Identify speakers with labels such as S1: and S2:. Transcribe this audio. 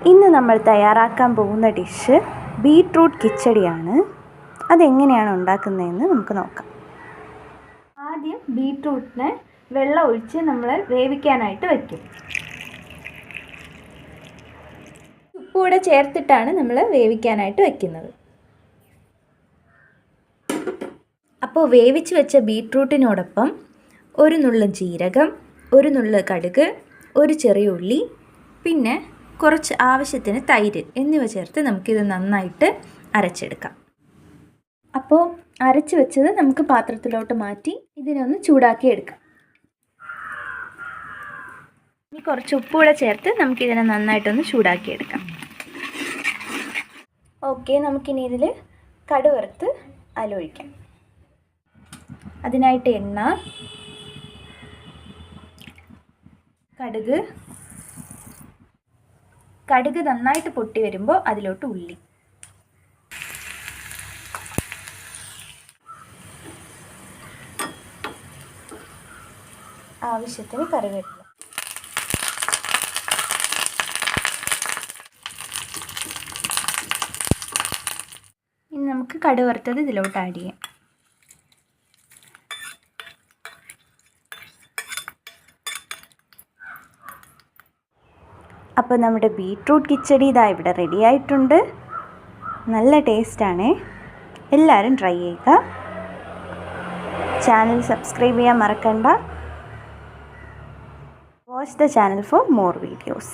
S1: ഇന്ന് നമ്മൾ തയ്യാറാക്കാൻ പോകുന്ന ഡിഷ് ബീട്രൂട്ട് കിച്ചടിയാണ്. അതെങ്ങനെയാണ് ഉണ്ടാക്കുന്നതെന്ന് നമുക്ക് നോക്കാം. ആദ്യം ബീട്രൂട്ടിനെ വെള്ളം ഒഴിച്ച് നമ്മൾ വേവിക്കാനായിട്ട് വയ്ക്കും ഉപ്പൂടെ ചേർത്തിട്ടാണ് നമ്മൾ വേവിക്കാനായിട്ട് വയ്ക്കുന്നത് അപ്പോൾ വേവിച്ച് വെച്ച ബീട്രൂട്ടിനോടൊപ്പം ഒരു നുള്ളു ജീരകം ഒരു നുള്ളു കടുക് ഒരു ചെറിയ ഉള്ളി പിന്നെ കുറച്ച് ആവശ്യത്തിന് തൈര് എന്നിവ ചേർത്ത് നമുക്കിത് നന്നായിട്ട് അരച്ചെടുക്കാം. അപ്പോൾ അരച്ച് വെച്ചത് നമുക്ക് പാത്രത്തിലോട്ട് മാറ്റി ഇതിനൊന്ന് ചൂടാക്കി എടുക്കാം. ഇനി കുറച്ച് ഉപ്പൂടെ ചേർത്ത് നമുക്കിതിനെ നന്നായിട്ടൊന്ന് ചൂടാക്കി എടുക്കാം. ഓക്കെ നമുക്കിനി ഇതിൽ കടുവറുത്ത് അലൊഴിക്കാം. അതിനായിട്ട് എണ്ണ കടുക് കടുക് നന്നായിട്ട് പൊട്ടി വരുമ്പോൾ അതിലോട്ട് ഉള്ളി. ആവശ്യത്തിന് കറിവേപ്പില. ഇനി നമുക്ക് കടുവറുത്തത് ഇതിലോട്ട് ആഡ് ചെയ്യാം. അപ്പോൾ നമ്മുടെ ബീട്രൂട്ട് കിച്ചടി ഇതാ ഇവിടെ റെഡി ആയിട്ടുണ്ട്. നല്ല ടേസ്റ്റാണ് എല്ലാവരും ട്രൈ ചെയ്യുക. ചാനൽ സബ്സ്ക്രൈബ് ചെയ്യാൻ മറക്കണ്ട. Watch the channel for more videos